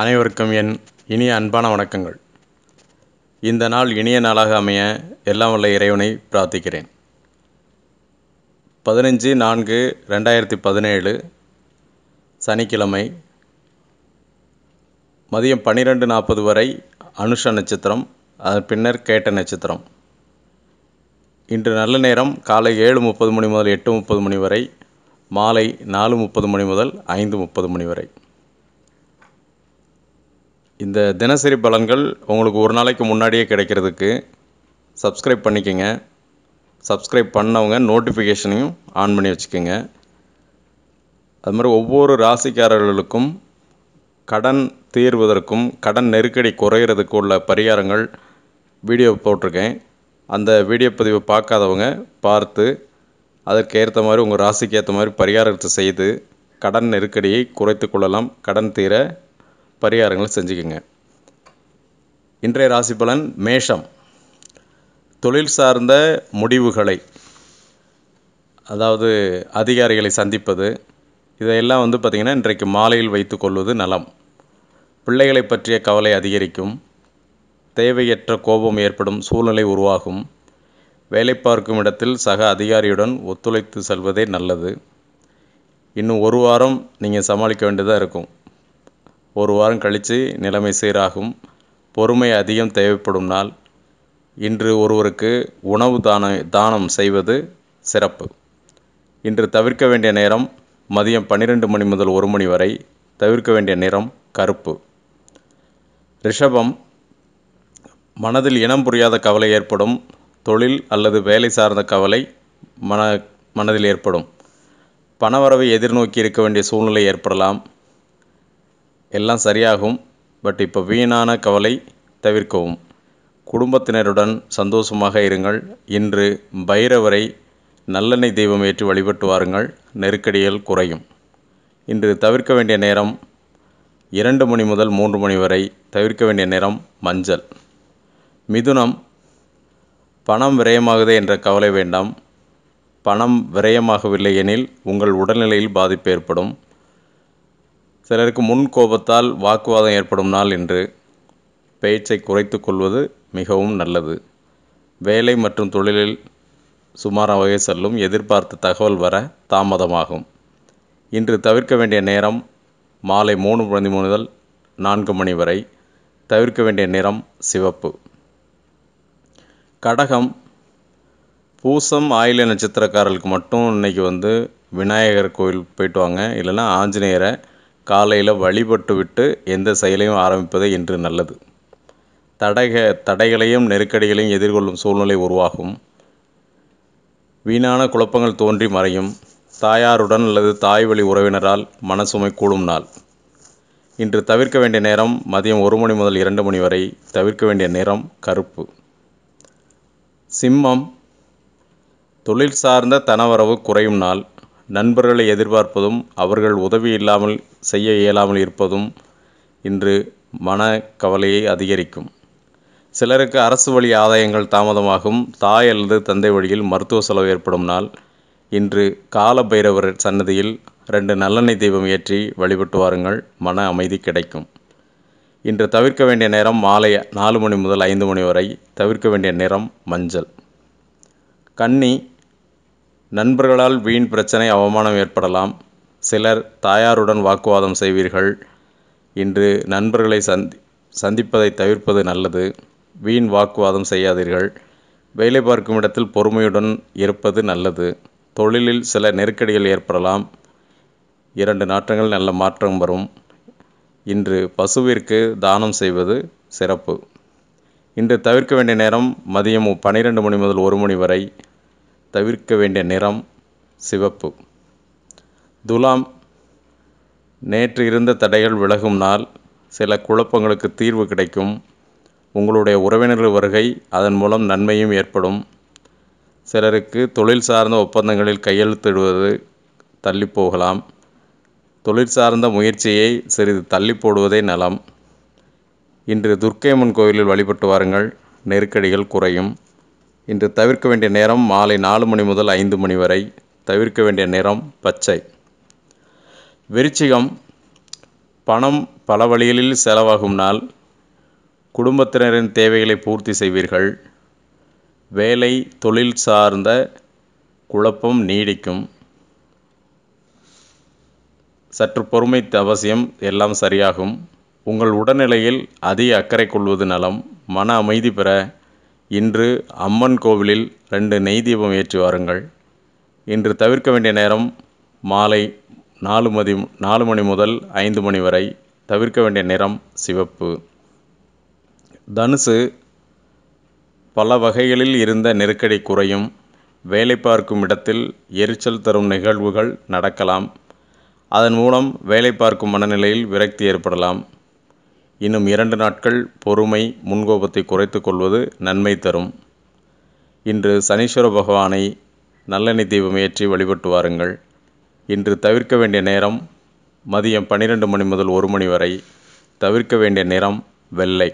அனைவருக்கும் என் இனிய அன்பான வணக்கங்கள். இந்த நாள் இனிய நாளாக அமைய எல்லாம் வல்ல இறைவனை பிரார்த்திக்கிறேன். பதினஞ்சு நான்கு ரெண்டாயிரத்தி பதினேழு சனிக்கிழமை மதியம் பன்னிரெண்டு நாற்பது வரை அனுஷ நட்சத்திரம் அதன் பின்னர் கேட்ட நட்சத்திரம். இன்று நல்ல நேரம் காலை ஏழு முப்பது மணி முதல் எட்டு முப்பது மணி வரை மாலை நாலு முப்பது மணி முதல் ஐந்து முப்பது மணி வரை. இந்த தினசரி பலன்கள் உங்களுக்கு ஒரு நாளைக்கு முன்னாடியே கிடைக்கிறதுக்கு சப்ஸ்கிரைப் பண்ணிக்கோங்க. சப்ஸ்கிரைப் பண்ணவங்க நோட்டிஃபிகேஷனையும் ஆன் பண்ணி வச்சுக்கோங்க. அது மாதிரி ஒவ்வொரு ராசிக்காரர்களுக்கும் கடன் தீர்வதற்கும் கடன் நெருக்கடி குறையிறதுக்கு உள்ள பரிகாரங்கள் வீடியோ போட்டிருக்கேன். அந்த வீடியோ பதிவை பார்க்காதவங்க பார்த்து அதற்கு ஏற்ற மாதிரி உங்கள் ராசிக்கு ஏற்ற மாதிரி பரிகாரத்தை செய்து கடன் நெருக்கடியை குறைத்து கொள்ளலாம் கடன் தீர பரிகாரங்களை செஞ்சுக்கோங்க. இன்றைய ராசி பலன் மேஷம். தொழில் சார்ந்த முடிவுகளை அதாவது அதிகாரிகளை சந்திப்பது இதையெல்லாம் வந்து பார்த்திங்கன்னா இன்றைக்கு மாலையில் வைத்து கொள்வது நலம். பிள்ளைகளை பற்றிய கவலை அதிகரிக்கும். தேவையற்ற கோபம் ஏற்படும் சூழ்நிலை உருவாகும். வேலை பார்க்கும் இடத்தில் சக அதிகாரியுடன் ஒத்துழைத்து செல்வதே நல்லது. இன்னும் ஒரு வாரம் நீங்கள் சமாளிக்க வேண்டியதாக இருக்கும். ஒரு வாரம் கழித்து நிலைமை சீராகும். பொறுமை அதிகம் தேவைப்படும் நாள். இன்று ஒருவருக்கு உணவு தான தானம் செய்வது சிறப்பு. இன்று தவிர்க்க வேண்டிய நேரம் மதியம் பன்னிரெண்டு மணி முதல் ஒரு மணி வரை தவிர்க்க வேண்டிய நிறம் கருப்பு. ரிஷபம் மனதில் இனம் புரியாத கவலை ஏற்படும். தொழில் அல்லது வேலை சார்ந்த கவலை மன மனதில் ஏற்படும். பணவரவை எதிர்நோக்கி இருக்க வேண்டிய சூழ்நிலை ஏற்படலாம். எல்லாம் சரியாகும் பட் இப்போ வீணான கவலை தவிர்க்கவும். குடும்பத்தினருடன் சந்தோஷமாக இருங்கள். இன்று பைரவரை நல்லெண்ணெய் தெய்வம் ஏற்றி வழிபட்டு வாருங்கள். நெருக்கடிகள் குறையும். இன்று தவிர்க்க வேண்டிய நேரம் இரண்டு மணி முதல் மூன்று மணி வரை தவிர்க்க வேண்டிய நேரம் மஞ்சள். மிதுனம் பணம் விரயமாகுதே என்ற கவலை வேண்டாம். பணம் விரயமாகவில்லை எனில் உங்கள் உடல்நிலையில் பாதிப்பு ஏற்படும். சிலருக்கு முன் கோபத்தால் வாக்குவாதம் ஏற்படும் நாள் என்று பேச்சை குறைத்து கொள்வது மிகவும் நல்லது. வேலை மற்றும் தொழிலில் சுமாராகவே செல்லும் எதிர்பார்த்த தகவல் வர தாமதமாகும். இன்று தவிர்க்க வேண்டிய நேரம் மாலை மூணு மணி முதல் நான்கு மணி வரை தவிர்க்க வேண்டிய நிறம் சிவப்பு. கடகம். பூசம் ஆயில நட்சத்திரக்காரர்களுக்கு மட்டும் இன்றைக்கி வந்து விநாயகர் கோயில் போயிட்டு வாங்க. இல்லைன்னா ஆஞ்சநேயரை காலையில் வழிபட்டு விட்டு எந்த செயலையும் ஆரம்பிப்பதே இன்று நல்லது. தடக தடைகளையும் நெருக்கடிகளையும் எதிர்கொள்ளும் சூழ்நிலை உருவாகும். வீணான குழப்பங்கள் தோன்றி மறையும். தாயாருடன் அல்லது தாய் வழி உறவினரால் மனசுமை கூடும் நாள். இன்று தவிர்க்க வேண்டிய நேரம் மதியம் ஒரு மணி முதல் இரண்டு மணி வரை தவிர்க்க வேண்டிய நிறம் கருப்பு. சிம்மம் தொழில் சார்ந்த தனவரவு குறையும் நாள். நண்பர்களை எதிர்பார்ப்பதும் அவர்கள் உதவி இல்லாமல் செய்ய இயலாமல் இருப்பதும் இன்று மன கவலையை அதிகரிக்கும். சிலருக்கு அரசு வழி ஆதாயங்கள் தாமதமாகும். தாய் அல்லது தந்தை வழியில் மருத்துவ செலவு ஏற்படும் நாள். இன்று கால பைரவர் சன்னதியில் ரெண்டு நல்லெண்ணெய் தெய்வம் ஏற்றி வழிபட்டு வாருங்கள். மன அமைதி கிடைக்கும். இன்று தவிர்க்க வேண்டிய நேரம் மாலை நாலு மணி முதல் ஐந்து மணி வரை தவிர்க்க வேண்டிய நிறம் மஞ்சள். கன்னி நண்பர்களால் வீண் பிரச்சனை அவமானம் ஏற்படலாம். சிலர் தாயாருடன் வாக்குவாதம் செய்வீர்கள். இன்று நண்பர்களை சந்தி சந்திப்பதை தவிர்ப்பது நல்லது. வீண் வாக்குவாதம் செய்யாதீர்கள். வேலை பார்க்கும் இடத்தில் பொறுமையுடன் இருப்பது நல்லது. தொழிலில் சில நெருக்கடிகள் ஏற்படலாம். இரண்டு நாற்றங்கள் நல்ல மாற்றம் வரும். இன்று பசுவிற்கு தானம் செய்வது சிறப்பு. இன்று தவிர்க்க வேண்டிய நேரம் மதியம் பன்னிரெண்டு மணி முதல் ஒரு மணி வரை தவிர்க்க வேண்டிய நிறம் சிவப்பு. துலாம் நேற்று இருந்த தடைகள் விலகும் நாள் சில குழப்பங்களுக்கு தீர்வு கிடைக்கும். உங்களுடைய உறவினர்கள் வருகை அதன் மூலம் நன்மையும் ஏற்படும். சிலருக்கு தொழில் சார்ந்த ஒப்பந்தங்களில் கையெழுத்திடுவது தள்ளி போகலாம். தொழில் சார்ந்த முயற்சியை சிறிது தள்ளி போடுவதே நலம். இன்று துர்க்கையம்மன் கோயிலில் வழிபட்டு வாருங்கள். நெருக்கடிகள் குறையும். இன்று தவிர்க்க வேண்டிய நேரம் மாலை நாலு மணி முதல் ஐந்து மணி வரை தவிர்க்க வேண்டிய நேரம் பச்சை. விருச்சிகம் பணம் பல வழிகளில் செலவாகும் நாள். குடும்பத்தினரின் தேவைகளை பூர்த்தி செய்வீர்கள். வேலை தொழில் சார்ந்த குழப்பம் நீடிக்கும். சற்று பொறுமை அவசியம் எல்லாம் சரியாகும். உங்கள் உடல்நிலையில் அதிக அக்கறை கொள்வது நலம். மன அமைதி பெற இன்று அம்மன் கோவிலில் ரெண்டு நெய் தீபம் ஏற்றி வாருங்கள். இன்று தவிர்க்க வேண்டிய நேரம் மாலை நாலு மதி நாலு மணி முதல் ஐந்து மணி வரை தவிர்க்க வேண்டிய நிறம் சிவப்பு. தனுசு பல வகைகளில் இருந்த நெருக்கடி குறையும். வேலை பார்க்கும் இடத்தில் எரிச்சல் தரும் நிகழ்வுகள் நடக்கலாம். அதன் மூலம் வேலை பார்க்கும் மனநிலையில் விரக்தி ஏற்படலாம். இன்னும் இரண்டு நாட்கள் பொறுமை முன்கோபத்தை குறைத்து கொள்வது நன்மை தரும். இன்று சனீஸ்வர பகவானை நல்லெண்ணெய் தீபம் ஏற்றி வழிபட்டு வாருங்கள். இன்று தவிர்க்க வேண்டிய நேரம் மதியம் பன்னிரெண்டு மணி முதல் ஒரு மணி வரை தவிர்க்க வேண்டிய நிறம் வெள்ளை.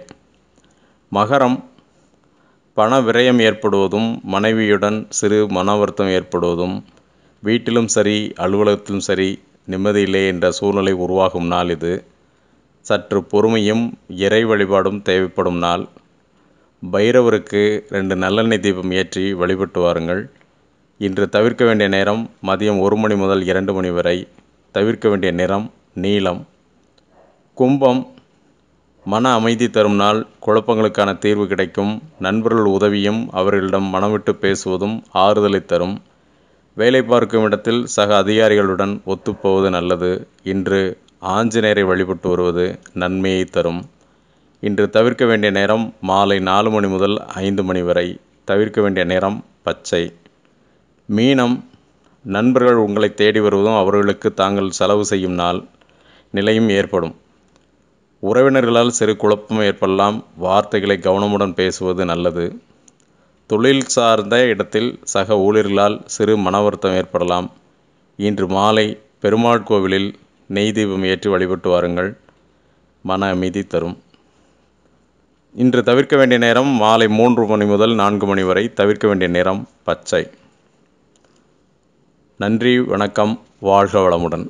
மகரம் பண விரயம் ஏற்படுவதும் மனைவியுடன் சிறு மன வருத்தம் ஏற்படுவதும் வீட்டிலும் சரி அலுவலகத்திலும் சரி நிம்மதியில்லை என்ற சூழ்நிலை உருவாகும் நாள் இது. சற்று பொறுமையும் இறை வழிபாடும் தேவைப்படும் நாள். பைரவருக்கு ரெண்டு நல்லெண்ணெய் தீபம் ஏற்றி வழிபட்டு வாருங்கள். இன்று தவிர்க்க வேண்டிய நேரம் மதியம் ஒரு மணி முதல் இரண்டு மணி வரை தவிர்க்க வேண்டிய நிறம் நீளம் கும்பம் மன அமைதி தரும் நாள். குழப்பங்களுக்கான தீர்வு கிடைக்கும். நண்பர்கள் உதவியும் அவர்களிடம் மனமிட்டு பேசுவதும் ஆறுதலை தரும். வேலை பார்க்கும் இடத்தில் சக அதிகாரிகளுடன் ஒத்துப்போவது நல்லது. இன்று ஆஞ்சநேயரை வழிபட்டு வருவது நன்மையை தரும். இன்று தவிர்க்க வேண்டிய நேரம் மாலை நாலு மணி முதல் ஐந்து மணி வரை. தவிர்க்க வேண்டிய நேரம் பச்சை. மீனம் நண்பர்கள் உங்களை தேடி வருவதும் அவர்களுக்கு தாங்கள் செலவு செய்யும் நாள். நிலையும் ஏற்படும். உறவினர்களால் சிறு குழப்பம் ஏற்படலாம். வார்த்தைகளை கவனமுடன் பேசுவது நல்லது. தொழில் சார்ந்த இடத்தில் சக ஊழியர்களால் சிறு மன வருத்தம் ஏற்படலாம். இன்று மாலை பெருமாள் கோவிலில் நெய் தீபம் ஏற்றி வழிபட்டு வாருங்கள். மன அமைதி தரும். இன்று தவிர்க்க வேண்டிய நேரம் மாலை மூன்று மணி முதல் நான்கு மணி வரை தவிர்க்க வேண்டிய நேரம் பச்சை. நன்றி வணக்கம் வாழ்க வளமுடன்.